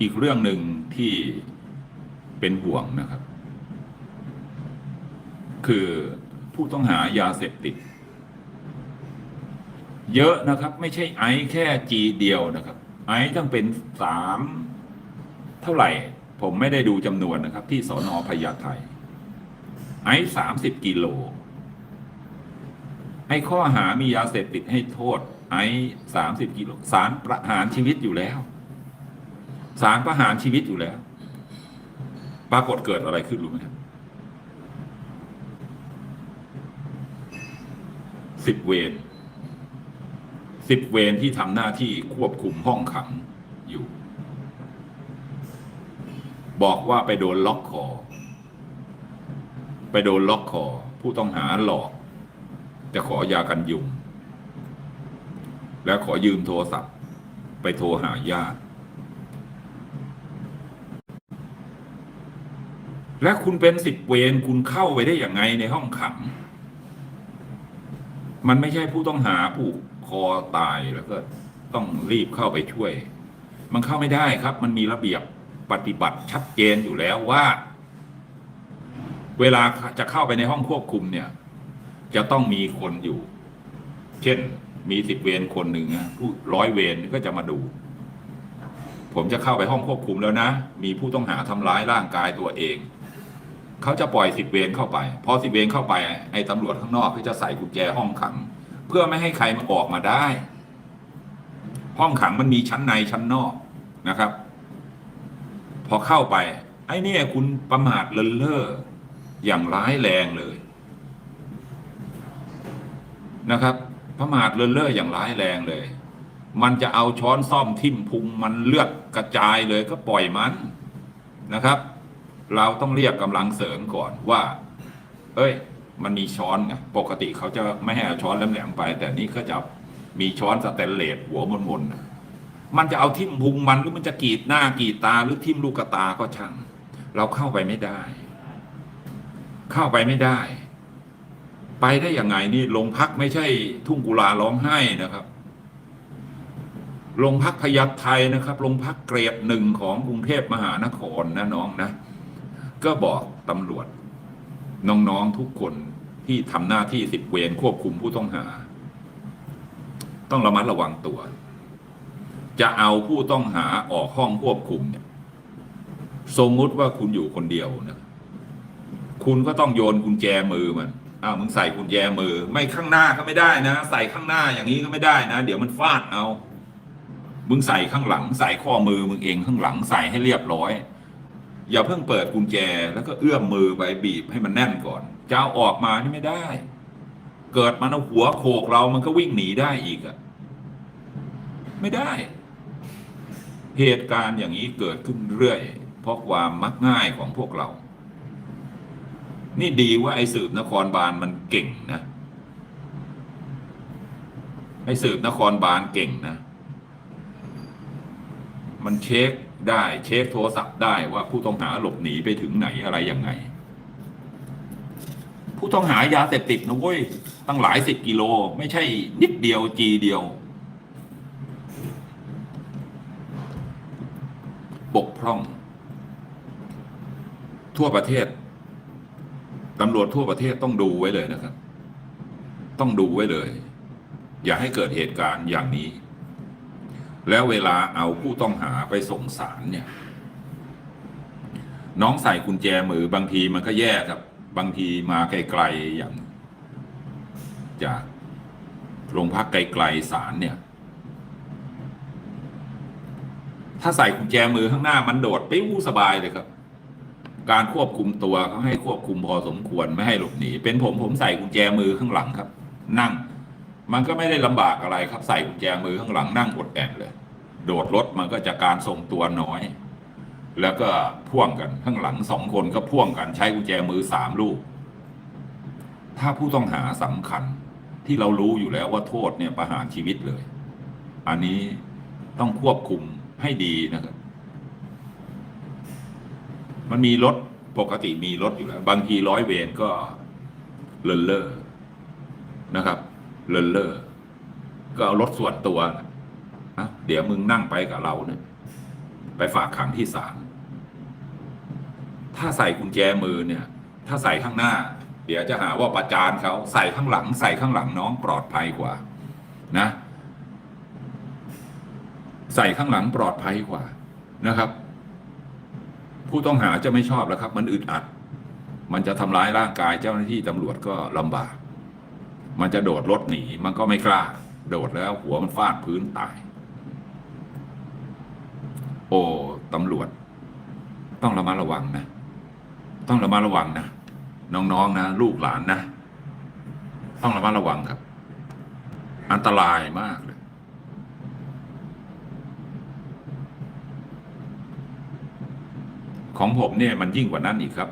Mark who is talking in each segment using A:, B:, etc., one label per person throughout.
A: อีกเรื่องหนึ่งที่เป็นห่วงนะครับ คือผู้ต้องหายาเสพติด เยอะนะครับ ไม่ใช่ไอแค่จีเดียวนะครับ ไอต้องเป็นสามเท่าไหร่ ผมไม่ได้ดูจำนวนนะครับ ที่สอนอพญาไทย ไอสามสิบกิโลไอ้ข้อหามียาเสพติดให้โทษ ไอ้สามสิบกิโลสารประหารชีวิตอยู่แล้ว สารประหารชีวิตอยู่แล้ว ปรากฏเกิดอะไรขึ้นรู้ไหมครับสิบเวรสิบเวรที่ทำหน้าที่ควบคุมห้องขังอยู่ บอกว่าไปโดนล็อกคอ ไปโดนล็อกคอ ผู้ต้องหาหลอก จะขอยากันยุง แล้วขอยืมโทรศัพท์ ไปโทรหาญาติ และคุณเป็นสิบเวรคุณเข้าไปได้อย่างไงในห้องขัง มันไม่ใช่ผู้ต้องหาผูกคอตายแล้วก็ต้องรีบเข้าไปช่วย มันเข้าไม่ได้ครับ มันมีระเบียบปฏิบัติชัดเจนอยู่แล้วว่า เวลาจะเข้าไปในห้องควบคุมเนี่ย จะต้องมีคนอยู่ เช่นมีสิบเวรคนหนึ่งผู้ร้อยเวรก็จะมาดู ผมจะเข้าไปห้องควบคุมแล้วนะ มีผู้ต้องหาทำร้ายร่างกายตัวเอง เขาจะปล่อยสิบเวรเข้าไป พอสิบเวรเข้าไป ไอ้ตำรวจข้างนอกก็จะใส่กุญแจห้องขัง เพื่อไม่ให้ใครมาออกมาได้ ห้องขังมันมีชั้นในชั้นนอกนะครับ พอเข้าไป ไอ้นี่คุณประมาทเลินเล่ออย่างร้ายแรงเลยนะครับ ประมาทเลินเล่ออย่างร้ายแรงเลย มันจะเอาช้อนซ่อมทิ่มพุงมันเลือดกระจายเลยก็ปล่อยมันนะครับ เราต้องเรียกกำลังเสริมก่อนว่า เอ้ย มันมีช้อนไงปกติเขาจะไม่ให้เอาช้อนแหลมๆไป แต่นี้เขาจะมีช้อนสแตนเลสหัวมนๆมันจะเอาทิ่มพุงมันหรือมันจะกรีดหน้ากรีดตาหรือทิ่มลูกตาก็ช่าง เราเข้าไปไม่ได้ เข้าไปไม่ได้ ไปได้ยังไงนี่โรงพักไม่ใช่ทุ่งกุลาร้องไห้นะครับโรงพักพยัคฆ์ไทยนะครับโรงพักเกรดหนึ่งของกรุงเทพมหานครนะน้องนะ ก็บอกตำรวจ น้องๆทุกคนที่ทำหน้าที่สิบเวรควบคุมผู้ต้องหา ต้องระมัดระวังตัว จะเอาผู้ต้องหาออกห้องควบคุมเนี่ย สมมุติว่าคุณอยู่คนเดียวนะคุณก็ต้องโยนกุญแจมือมันอ้าวมึงใส่กุญแจมือ ไม่ข้างหน้าก็ไม่ได้นะ ใส่ข้างหน้าอย่างนี้ก็ไม่ได้นะ เดี๋ยวมันฟาดเอา มึงใส่ข้างหลัง ใส่ข้อมือมึงเองข้างหลังใส่ให้เรียบร้อย อย่าเพิ่งเปิดกุญแจ แล้วก็เอื้อมมือไปบีบให้มันแน่นก่อนจะเอาออกมานี่ไม่ได้ เกิดมันเอาหัวโขกเรามันก็วิ่งหนีได้อีกอะไม่ได้ เหตุการณ์อย่างนี้เกิดขึ้นเรื่อย เพราะความมักง่ายของพวกเรา นี่ดีว่าไอ้สืบนครบาลมันเก่งนะไอ้สืบนครบาลเก่งนะ มันเช็ค ได้เช็คโทรศัพท์ได้ว่าผู้ต้องหาหลบหนีไปถึงไหนอะไรยังไง ผู้ต้องหายาเสพติดนะเว้ยตั้งหลายสิบกิโล ไม่ใช่นิดเดียวจีเดียว บกพร่อง ทั่วประเทศตำรวจทั่วประเทศต้องดูไว้เลยนะครับ ต้องดูไว้เลย อย่าให้เกิดเหตุการณ์อย่างนี้ แล้วเวลาเอาผู้ต้องหาไปส่งสารเนี่ย น้องใส่กุญแจมือบางทีมันก็แย่ครับ บางทีมาไกลๆอย่าง จากโรงพักไกลๆสารเนี่ย ถ้าใส่กุญแจมือข้างหน้ามันโดดปิ้วสบายเลยครับ การควบคุมตัวเขาให้ควบคุมพอสมควรไม่ให้หลบหนี เป็นผมผมใส่กุญแจมือข้างหลังครับ นั่งมันก็ไม่ได้ลำบากอะไรครับใส่กุญแจมือข้างหลังนั่งอดแอนเลย โดดรถมันก็จะการทรงตัวน้อย แล้วก็พ่วงกันข้างหลังสองคนก็พ่วงกันใช้กุญแจมือสามลูก ถ้าผู้ต้องหาสำคัญที่เรารู้อยู่แล้วว่าโทษเนี่ยประหารชีวิตเลย อันนี้ต้องควบคุมให้ดีนะครับ มันมีรถปกติมีรถอยู่แล้ว บางทีร้อยเวรก็เลินเล่อนะครับ เลินเล่อก็เอารถส่วนตัวนะอะ เดี๋ยวมึงนั่งไปกับเราเนี่ยไปฝากขังที่ศาลถ้าใส่กุญแจมือเนี่ย ถ้าใส่ข้างหน้า เดี๋ยวจะหาว่าประจานเขาใส่ข้างหลัง ใส่ข้างหลังน้องปลอดภัยกว่า นะ ใส่ข้างหลังปลอดภัยกว่านะครับ ผู้ต้องหาจะไม่ชอบแล้วครับ มันอึดอัด มันจะทำร้ายร่างกายเจ้าหน้าที่ตำรวจก็ลำบาก มันจะโดดรถหนีมันก็ไม่กล้า โดดแล้วหัวมันฟาดพื้นตาย โอ้ตำรวจ ต้องระมัดระวังนะ ต้องระมัดระวังนะ น้องๆนะ ลูกหลานนะ ต้องระมัดระวังครับ อันตรายมากเลย ของผมเนี่ยมันยิ่งกว่านั้นอีกครับ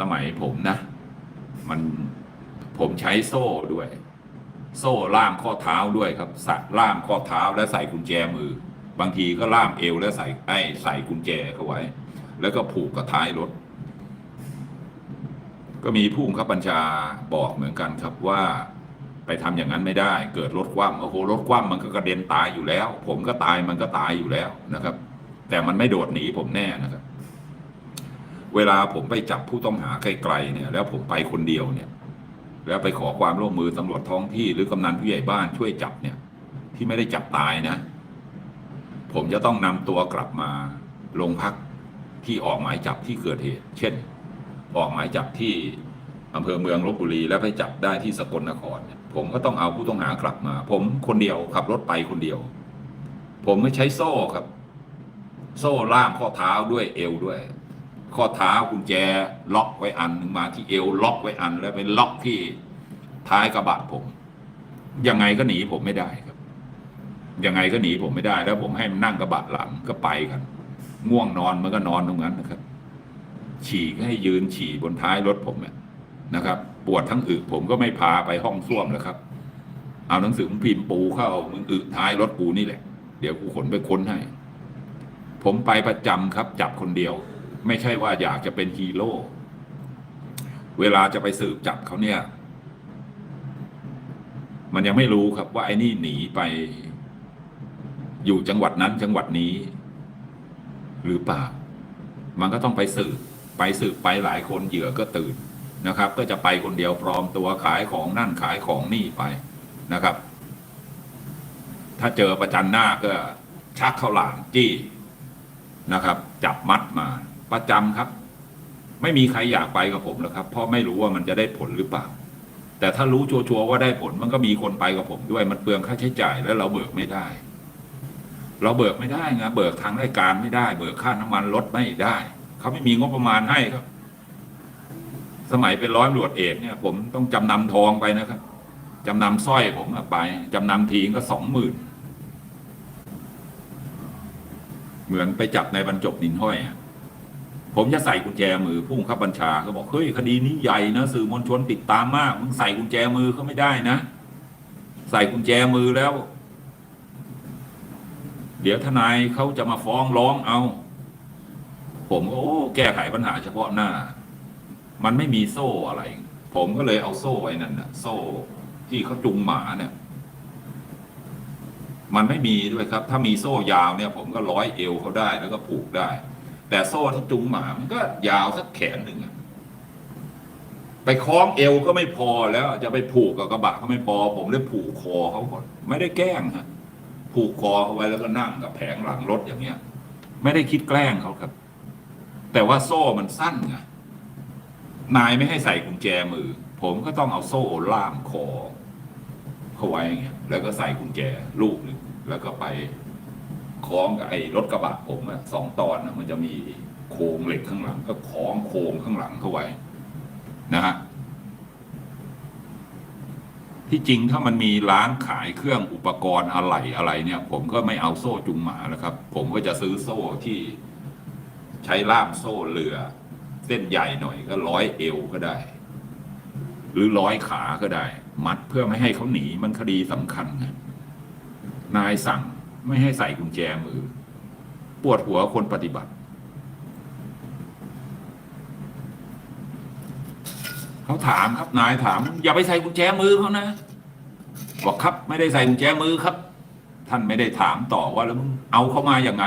A: สมัยผมนะ มันผมใช้โซ่ด้วย โซ่ล่ามข้อเท้าด้วยครับสักล่ามข้อเท้าและใส่กุญแจมือ บางทีก็ล่ามเอวแล้วใส่ไอ้ใส่กุญแจเข้าไว้ แล้วก็ผูกกับท้ายรถ ก็มีผู้บังคับบัญชาบอกเหมือนกันครับว่าไปทำอย่างนั้นไม่ได้ เกิดรถคว่ำโอ้โหรถคว่ำมันก็กระเด็นตายอยู่แล้ว ผมก็ตายมันก็ตายอยู่แล้วนะครับ แต่มันไม่โดดหนีผมแน่นะครับ เวลาผมไปจับผู้ต้องหาไกลๆเนี่ย แล้วผมไปคนเดียวเนี่ย แล้วไปขอความร่วมมือตำรวจท้องที่หรือกำนันผู้ใหญ่บ้านช่วยจับเนี่ย ที่ไม่ได้จับตายนะ ผมจะต้องนำตัวกลับมาโรงพักที่ออกหมายจับที่เกิดเหตุ เช่น ออกหมายจับที่อำเภอเมืองลบบุรีแล้วไปจับได้ที่สกลนคร ผมก็ต้องเอาผู้ต้องหากลับมา ผมคนเดียวขับรถไปคนเดียว ผมไม่ใช้โซ่ครับ โซ่ล่ามข้อเท้าด้วยเอวด้วย ข้อเท้ากุญแจล็อกไว้อันหนึ่งมาที่เอวล็อกไว้อันแล้วไปล็อกที่ท้ายกระบะผม ยังไงก็หนีผมไม่ได้ครับ ยังไงก็หนีผมไม่ได้ แล้วผมให้มันนั่งกระบะหลังก็ไปกันง่วงนอนมันก็นอนตรงนั้นนะครับ ฉี่ก็ให้ยืนฉี่บนท้ายรถผมนะครับ ปวดทั้งอึผมก็ไม่พาไปห้องส้วมแล้วครับ เอาหนังสือพิมพ์ปูเข้ามึงอึท้ายรถกูนี่แหละ เดี๋ยวกูขนไปค้นให้ ผมไปประจำครับ จับคนเดียว ไม่ใช่ว่าอยากจะเป็นฮีโร่เวลาจะไปสืบจับเขาเนี่ย มันยังไม่รู้ครับว่าไอ้นี่หนีไป อยู่จังหวัดนั้นจังหวัดนี้ หรือเปล่า มันก็ต้องไปสืบไปสืบไปหลายคนเหยื่อก็ตื่นนะครับ ก็จะไปคนเดียวปลอมตัวขายของนั่นขายของนี่ไปนะครับ ถ้าเจอประจันหน้าก็ชักเข้าหลามจี้นะครับ จับมัดมาประจำครับ ไม่มีใครอยากไปกับผมหรอกครับ เพราะไม่รู้ว่ามันจะได้ผลหรือเปล่า แต่ถ้ารู้ชัวร์ว่าได้ผลมันก็มีคนไปกับผมด้วยมันเปลืองค่าใช้จ่ายแล้วเราเบิกไม่ได้ เราเบิกไม่ได้ไงเบิกทางราชการไม่ได้ เบิกค่าน้ำมันรถไม่ได้เขาไม่มีงบประมาณให้ครับ สมัยเป็นร้อยตำรวจเอกเนี่ย ผมต้องจำนำทองไปนะครับจำนำสร้อยผมไปจำนำทีก็สองหมื่นเหมือนไปจับในบรรจบนินห้อยผมจะใส่กุญแจมือผู้บังคับบัญชาเขาบอกเฮ้ยคดีนี้ใหญ่นะสื่อมวลชนติดตามมากมึงใส่กุญแจมือเขาไม่ได้นะ ใส่กุญแจมือแล้ว เดี๋ยวทนายเขาจะมาฟ้องร้องเอา ผมก็โอ้แก้ไขปัญหาเฉพาะหน้า มันไม่มีโซ่อะไร ผมก็เลยเอาโซ่ไอ้นั่นน่ะโซ่ที่เขาจุงหมาเนี่ย มันไม่มีด้วยครับ ถ้ามีโซ่ยาวเนี่ย ผมก็ร้อยเอวเขาได้แล้วก็ผูกได้ แต่โซ่ที่จุงหมามันก็ยาวสักแขนหนึ่งไปคล้องเอวก็ไม่พอแล้วจะไปผูกกับกระบะก็ไม่พอ ผมเลยผูกคอเขาก่อนไม่ได้แกล้งฮะ ผูกคอเขาไว้แล้วก็นั่งกับแผงหลังรถอย่างเงี้ย ไม่ได้คิดแกล้งเขาครับ แต่ว่าโซ่มันสั้นไงนายไม่ให้ใส่กุญแจมือ ผมก็ต้องเอาโซ่ล่ามคอเขาไว้อย่างเงี้ยแล้วก็ใส่กุญแจลูกหนึ่งแล้วก็ไปคล้องกับไอ้รถกระบะผมอะสองตอนอะมันจะมีโครงเหล็กข้างหลัง ก็คล้องโครงข้างหลังเข้าไว้นะฮะ ที่จริงถ้ามันมีร้านขายเครื่องอุปกรณ์อะไหล่อะไรเนี่ย ผมก็ไม่เอาโซ่จุงหมาแล้วครับ ผมก็จะซื้อโซ่ที่ใช้ล่ามโซ่เรือ เส้นใหญ่หน่อยก็ร้อยเอวก็ได้ หรือร้อยขาก็ได้ มัดเพื่อไม่ให้เขาหนีมันคดีสำคัญนายสั่งไม่ให้ใส่กุญแจมือ ปวดหัวคนปฏิบัติ เขาถามครับนายถาม อย่าไปใส่กุญแจมือเขานะบอกครับไม่ได้ใส่กุญแจมือครับ ท่านไม่ได้ถามต่อว่าแล้วมึงเอาเขามาอย่างไง